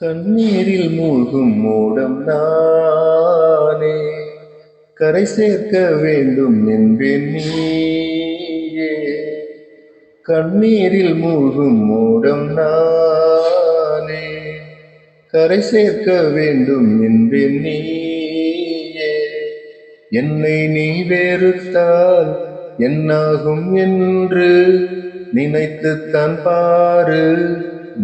கண்ணீரில் மூழ்கும் மூடம் நானே. கரை சேர்க்க வேண்டும் என்பேன் நீயே. கண்ணீரில் மூழ்கும் மூடம் நானே. கரை சேர்க்க வேண்டும் என்பேன் நீயே. என்னை நீ வெறுத்தால் என்னாகும் என்று நினைத்துத்தான் பாரு.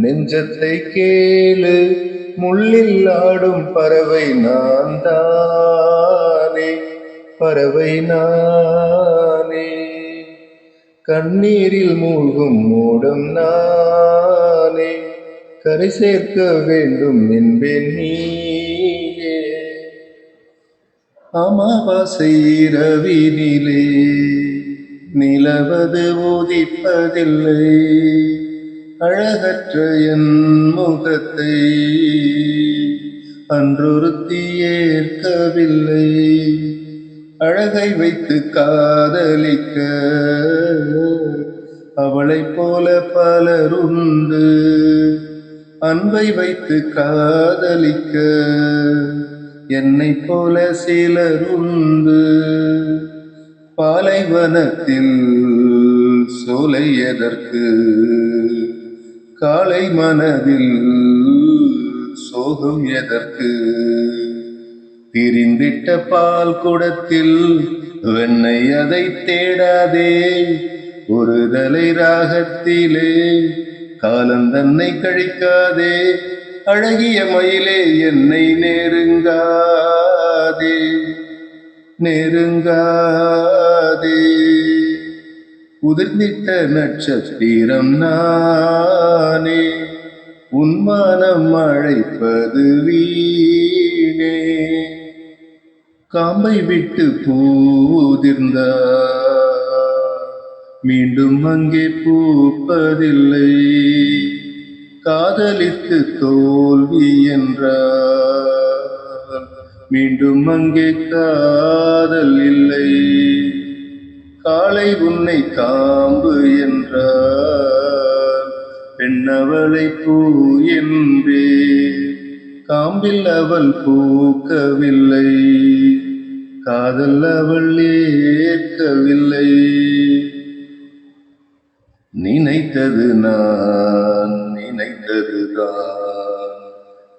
நெஞ்சத்தை கேளு முள்ளில் ஆடும் பறவை நான் தானே பறவை நானே. கண்ணீரில் மூழ்கும் மூடம் நானே கரை சேர்க்க வேண்டும் என்பேன் நீயே. அமாவாசை இரவினிலே நிலவது ஓதிப்பதில்லை அழகற்ற என் முகத்தை அன்றொருத்தி ஏற்கவில்லை. அழகை வைத்து காதலிக்க அவளைப் போல பலருண்டு. அன்பை வைத்து காதலிக்க என்னைப் போல சிலருண்டு. பாலைவனத்தில் சோலை எதற்கு? காலை மனதில் சோகம் எதற்கு? பிரிந்திட்ட பால் குடத்தில் வெண்ணை அதை தேடாதே. ஒரு தலை ராகத்திலே காலம் தன்னை கழிக்காதே. அழகிய மயிலே என்னை நெருங்காதே. நெருங்காதே. உதிர்ந்திட்ட நட்சத்திரம் நானே உன்மானம் அழைப்பது வீணே. காம்பை விட்டு பூதிர்ந்த மீண்டும் அங்கே பூப்பதில்லை. காதலித்து தோல்வி என்றால் மீண்டும் அங்கே காதல் இல்லை. காலை உன்னை காம்பு என்றார். பெண்ணவளை பூ என்றே காம்பில் அவள் பூக்கவில்லை. காதல் அவள் ஏற்கவில்லை. நினைத்தது நான் நினைத்ததுதான்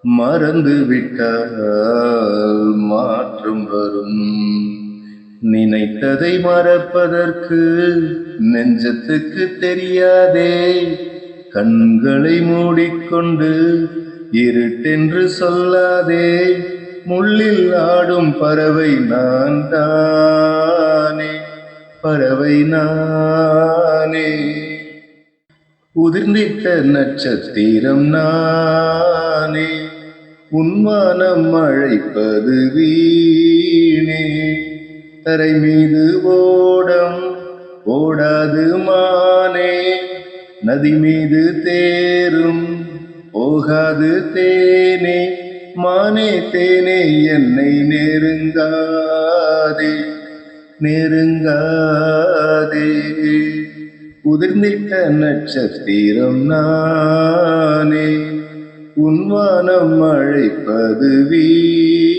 மறந்து விட்டால் மாற்றம் வரும். நினைத்ததை மறப்பதற்கு நெஞ்சத்துக்கு தெரியாதே. கண்களை மூடிக்கொண்டு இருட்டென்று சொல்லாதே. முள்ளில் ஆடும் பறவை நான் தானே பறவை நானே. உதிர்ந்திட்ட நட்சத்திரம் நானே. உன்மானம் அழைப்பது வீணே. தரை மீது ஓடம் ஓடாது மானே. நதி மீது தேரும் போகாது தேனே. மானே தேனே என்னை நெருங்காதே. நெருங்காதே. உதிர்ந்திட்ட நட்சத்திரம் நானே. உன்வானம் அழைப்பது வீ